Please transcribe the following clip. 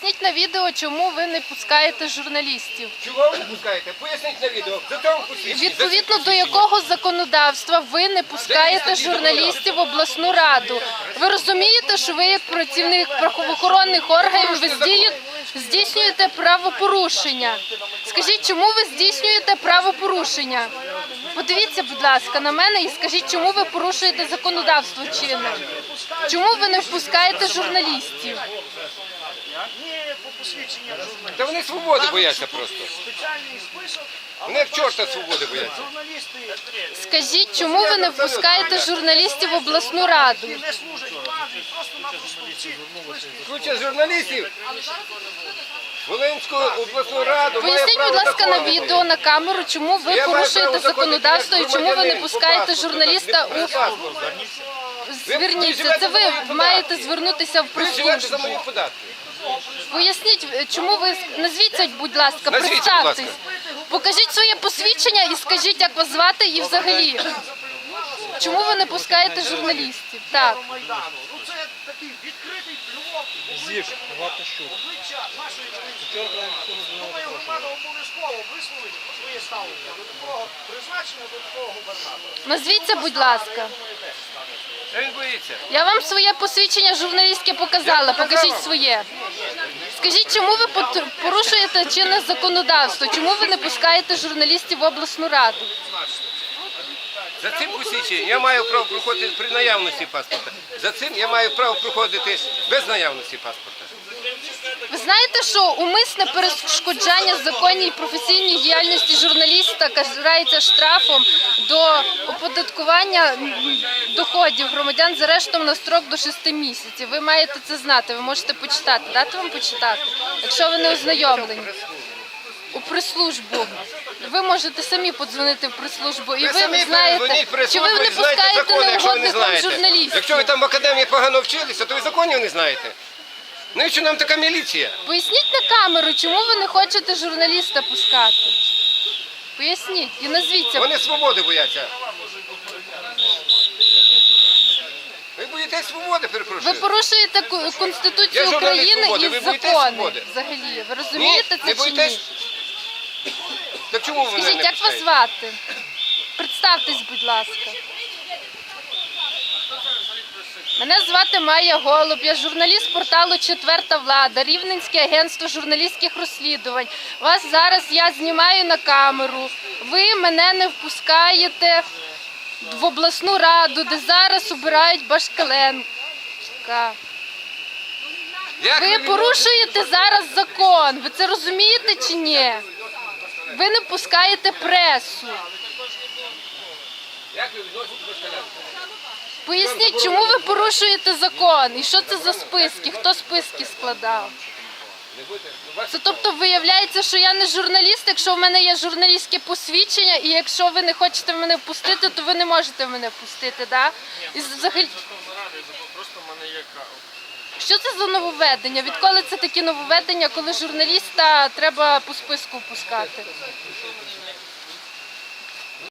Поясніть на відео, чому ви не пускаєте журналістів. Чого ви не пускаєте? Поясніть на відео. За цього посвідчення. Відповідно до якого законодавства ви не пускаєте журналістів в обласну раду. Ви розумієте, що ви як працівник правоохоронних органів ви здію- здійснюєте правопорушення. Скажіть, чому ви здійснюєте правопорушення? Подивіться, будь ласка, на мене і скажіть, чому ви порушуєте законодавство чинне? Чому ви не впускаєте журналістів? Ні, по посвідченням журналістів. Та вони свободи бояться просто. Спеціальний список. а Вони потім чорта свободи бояться. Журналісти Скажіть, чому ви не впускаєте журналістів в обласну раду? які не служать владі, просто-напросто ці списки. Куча журналістів. Волинську обласну раду має Поясніть, право будь ласка, на закону. відео на камеру, чому ви Я маю порушуєте право закону законодавство і як чому ви не громадянин по пускаєте паспорту, журналіста у паспорт. зверніться. Це ви маєте звернутися в Ви живете за прес-службу. мої податки. Поясніть, е, чому ви назвіться, будь ласка, Назвіться, будь представтесь. Покажіть своє посвідчення і скажіть, як вас звати і взагалі. Чому ви не пускаєте журналістів? Так. Майдану. Ну це такий відкритий плювок в обличчя, обличчя нашої поліції. Думаю, громада обов'язково висловить своє ставлення до такого призначення, до такого губернатора. Назвіться, будь ласка. Та він боїться. Я вам своє посвідчення журналістське показала. Покажіть своє. Скажіть, чому ви пот- порушуєте чинне законодавство? Чому ви не пускаєте журналістів в обласну раду? За цим посвідченням я маю право проходити при наявності паспорта. За цим я маю право проходити без наявності паспорта. Ви знаєте, що умисне перешкоджання законній професійній діяльності журналіста карається штрафом до оподаткування доходів громадян з арештом на строк до 6 місяців. Ви маєте це знати. Ви можете почитати. Дати вам почитати, якщо ви не ознайомлені. У прес-службу. Ви можете самі подзвонити в прес-службу, і Ви ви, знаєте, чи ви не пускаєте закони, не неугодних вам журналістів. Якщо ви там в академії погано вчилися, то ви законів не знаєте. Навіщо нам така міліція? Поясніть на камеру, чому ви не хочете журналіста пускати? Поясніть і назвіться. Вони свободи бояться. Ви боїтесь свободи, Ви перепрошую. порушуєте ку- Я Конституцію журналіст України «Свободи». і Ви боїтесь закони «Свободи»? взагалі. Ви розумієте Ні, це не чи боїтесь? ні? Так чому ви мене Скажіть, не як вас пускаєте? звати? Представтесь, будь ласка. Мене звати Майя Голуб, я журналіст порталу Четверта влада, Рівненське агентство журналістських розслідувань. Вас зараз я знімаю на камеру. Ви мене не впускаєте в обласну раду, де зараз обирають Башкаленка. Ви порушуєте зараз закон. Ви це розумієте чи ні? Ви не пускаєте пресу. Як ви відноситесь до Москаленка? Поясніть, чому ви порушуєте закон? І що це за списки? Хто списки складав? Це тобто виявляється, що я не журналіст, якщо в мене є журналістське посвідчення, і якщо ви не хочете мене впустити, то ви не можете мене впустити, да? І взагалі. Що це за нововведення? Відколи це такі нововведення, коли журналіста треба по списку впускати?